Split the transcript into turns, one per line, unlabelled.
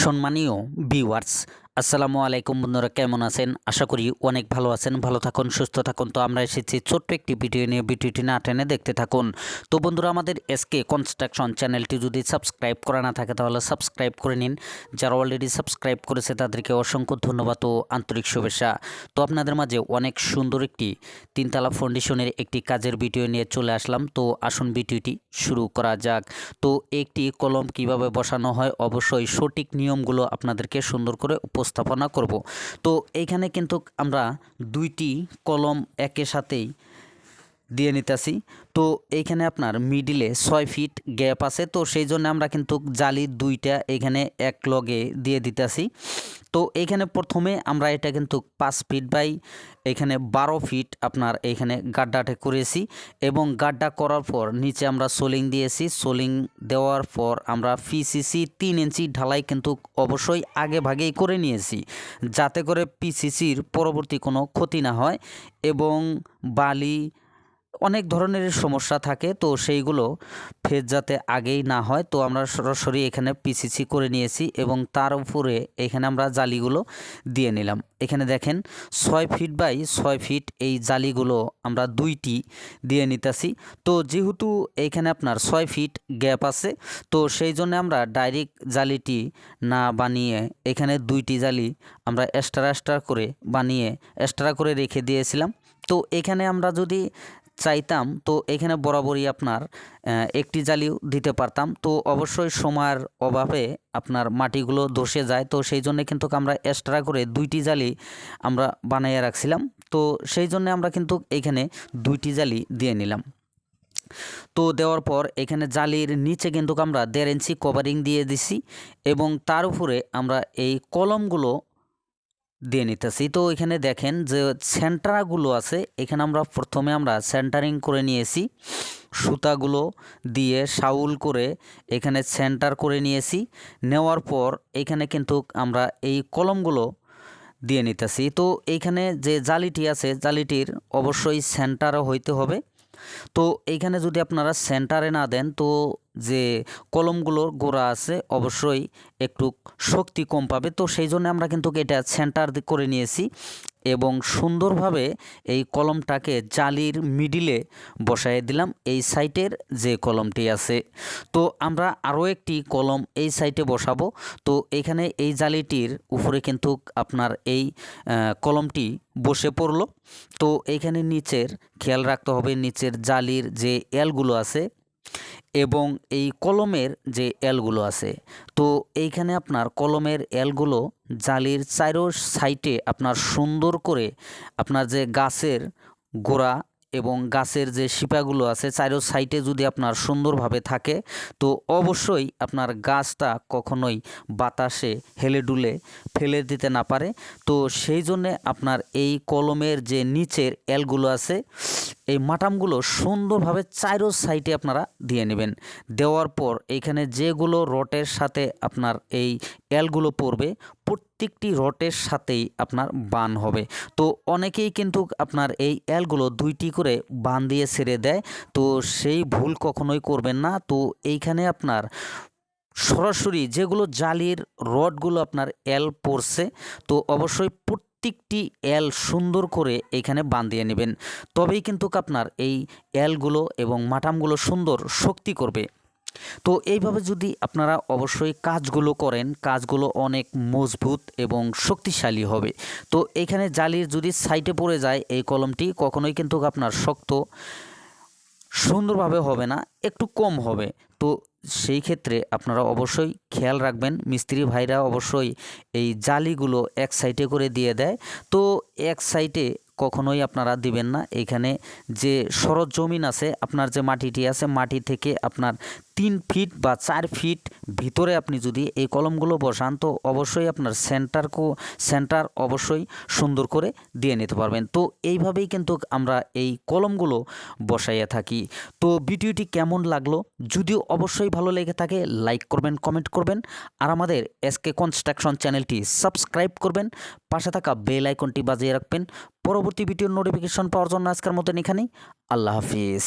সম্মানীয় ভিউয়ার্স আসসালামু আলাইকুম বন্ধুরা, কেমন আছেন? আশা করি অনেক ভালো আছেন, ভালো থাকুন, সুস্থ থাকুন। তো আমরা এসেছি ছোট্ট একটি ভিডিও নিয়ে, ভিডিওটি না টেনে দেখতে থাকুন। তো বন্ধুরা, আমাদের এসকে কনস্ট্রাকশন চ্যানেলটি যদি সাবস্ক্রাইব করা না থাকে, তাহলে সাবস্ক্রাইব করে নিন। যারা অলরেডি সাবস্ক্রাইব করেছে, তাদেরকে অসংখ্য ধন্যবাদ ও আন্তরিক শুভেচ্ছা। তো আপনাদের মাঝে অনেক সুন্দর একটি তিনতলা ফাউন্ডেশনের একটি কাজের ভিডিও নিয়ে চলে আসলাম। তো আসুন ভিডিওটি শুরু করা যাক। তো একটি কলম কীভাবে বসানো হয়, অবশ্যই সঠিক নিয়মগুলো আপনাদেরকে সুন্দর করে উপস্থাপনা করব। তো এইখানে কিন্তু আমরা দুইটি কলম একের সাথেই দিয়ে নিতেছি। তো এইখানে আপনার মিডিলে ছয় ফিট গ্যাপ আছে। তো সেই জন্য আমরা কিন্তু জালি দুইটা এখানে এক লগে দিয়ে দিতেছি। তো এইখানে প্রথমে আমরা এটা কিন্তু পাঁচ ফিট বাই, এখানে বারো ফিট আপনার এখানে গাড্ডাটা করেছি এবং গাড্ডা করার পর নিচে আমরা সোলিং দিয়েছি। সোলিং দেওয়ার পর আমরা পিসিসি তিন ইঞ্চি ঢালাই কিন্তু অবশ্যই আগে ভাগেই করে নিয়েছি যাতে করে পিসিসির পরবর্তী কোনো ক্ষতি না হয় এবং বালি অনেক ধরনের সমস্যা থাকে, তো সেইগুলো ফেজ যাতে আগেই না হয়, তো আমরা সরাসরি এখানে পিসিসি করে নিয়েছি এবং তার উপরে এখানে আমরা জালিগুলো দিয়ে নিলাম। এখানে দেখেন ছয় ফিট বাই ছয় ফিট এই জালিগুলো আমরা দুইটি দিয়ে নিতেছি। তো যেহেতু এইখানে আপনার ছয় ফিট গ্যাপ আছে, তো সেই জন্য আমরা ডাইরেক্ট জালিটি না বানিয়ে এখানে দুইটি জালি আমরা এক্সট্রা এক্সট্রা করে বানিয়ে এক্সট্রা করে রেখে দিয়েছিলাম। তো এখানে আমরা যদি চাইতাম, তো এখানে বরাবরই আপনার একটি জালিও দিতে পারতাম। তো অবশ্যই সময়ের অভাবে আপনার মাটিগুলো ধসে যায়, তো সেই জন্য কিন্তু আমরা এক্সট্রা করে দুইটি জালি আমরা বানাইয়ে রাখছিলাম। তো সেই জন্য আমরা কিন্তু এখানে দুইটি জালি দিয়ে নিলাম। তো দেওয়ার পর এখানে জালির নিচে কিন্তু আমরা দেড় ইঞ্চি কভারিং দিয়ে দিছি এবং তার উপরে আমরা এই কলমগুলো দিয়ে নিতেছি। তো এখানে দেখেন যে সেন্টারগুলো আছে, এখানে আমরা প্রথমে আমরা সেন্টারিং করে নিয়েছি। সুতাগুলো দিয়ে সাউল করে এখানে সেন্টার করে নিয়েছি। নেওয়ার পর এখানে কিন্তু আমরা এই কলমগুলো দিয়ে নিতেছি। তো এইখানে যে জালিটি আছে, জালিটির অবশ্যই সেন্টারও হইতে হবে। তো এইখানে যদি আপনারা সেন্টারে না দেন, তো যে কলমগুলোর গোড়া আছে, অবশ্যই একটু শক্তি কম পাবে। তো সেই জন্য আমরা কিন্তু এটা সেন্টার করে নিয়েছি। এবং সুন্দরভাবে এই কলমটাকে জালির মিডিলে বসাই দিলাম এই সাইটের যে কলমটি আছে। তো আমরা আরও একটি কলম এই সাইটে বসাবো। তো এখানে এই জালিটির উপরে কিন্তু আপনার এই কলমটি বসে পড়ল। তো এইখানে নিচের, খেয়াল রাখতে হবে নিচের জালির যে এলগুলো আছে এবং এই কলমের যে এলগুলো আছে, তো এইখানে আপনার কলমের এলগুলো জালির চারো সাইটে আপনার সুন্দর করে আপনার যে গাছের গোড়া এবং গাছের যে শিপাগুলো আছে চারো সাইডে যদি আপনার সুন্দরভাবে থাকে, তো অবশ্যই আপনার গাছটা কখনোই বাতাসে হেলে ডুলে ফেলে দিতে না পারে। তো সেই জন্যে আপনার এই কলমের যে নিচের এলগুলো আছে, এই মাটামগুলো সুন্দরভাবে চারো সাইডে আপনারা দিয়ে নেবেন। দেওয়ার পর এখানে যেগুলো রটের সাথে আপনার এই এলগুলো পড়বে প্রত্যেকটি রটের সাথেই আপনার বান হবে। তো অনেকেই কিন্তু আপনার এই এলগুলো দুইটি করে বান দিয়ে ছেড়ে দেয়। তো সেই ভুল কখনোই করবেন না। তো এইখানে আপনার সরাসরি যেগুলো জালির রডগুলো আপনার এল পড়ছে তো অবশ্যই প্রত্যেকটি এল সুন্দর করে এখানে বাঁধিয়ে নেবেন। তবেই কিন্তু আপনার এই এলগুলো এবং মাটামগুলো সুন্দর শক্তি করবে। তো এইভাবে যদি আপনারা অবশ্যই কাজগুলো করেন, কাজগুলো অনেক মজবুত এবং শক্তিশালী হবে। তো এখানে জালির যদি সাইটে পড়ে যায়, এই কলমটি কখনোই কিন্তু আপনার শক্ত, সুন্দরভাবে হবে না, একটু কম হবে। তো সেই ক্ষেত্রে আপনারা অবশ্যই খেয়াল রাখবেন, মিস্ত্রি ভাইরা অবশ্যই এই জালিগুলো এক সাইডে করে দিয়ে দেয়। তো এক সাইডে কখনোই আপনারা দিবেন না। এখানে যে সরজমিন আছে, আপনার যে মাটিটি আছে, মাটি থেকে আপনার তিন ফিট বা চার ফিট ভিতরে আপনি যদি এই কলমগুলো বসান, তো অবশ্যই আপনার সেন্টারকো, সেন্টার অবশ্যই সুন্দর করে দিয়ে নিতে পারবেন। তো এইভাবেই কিন্তু আমরা এই কলমগুলো বসাইয়া থাকি। তো ভিডিওটি কেমন লাগল? যদিও অবশ্যই ভালো লেগে থাকে, লাইক করবেন, কমেন্ট করবেন, আর আমাদের এসকে কনস্ট্রাকশন চ্যানেলটি সাবস্ক্রাইব করবেন, পাশে থাকা বেল আইকনটি বাজিয়ে রাখবেন। পরবর্তী ভিডিওর নোটিফিকেশন পাওয়ার জন্য আজকের মতন এখানেই। আল্লাহ হাফিজ।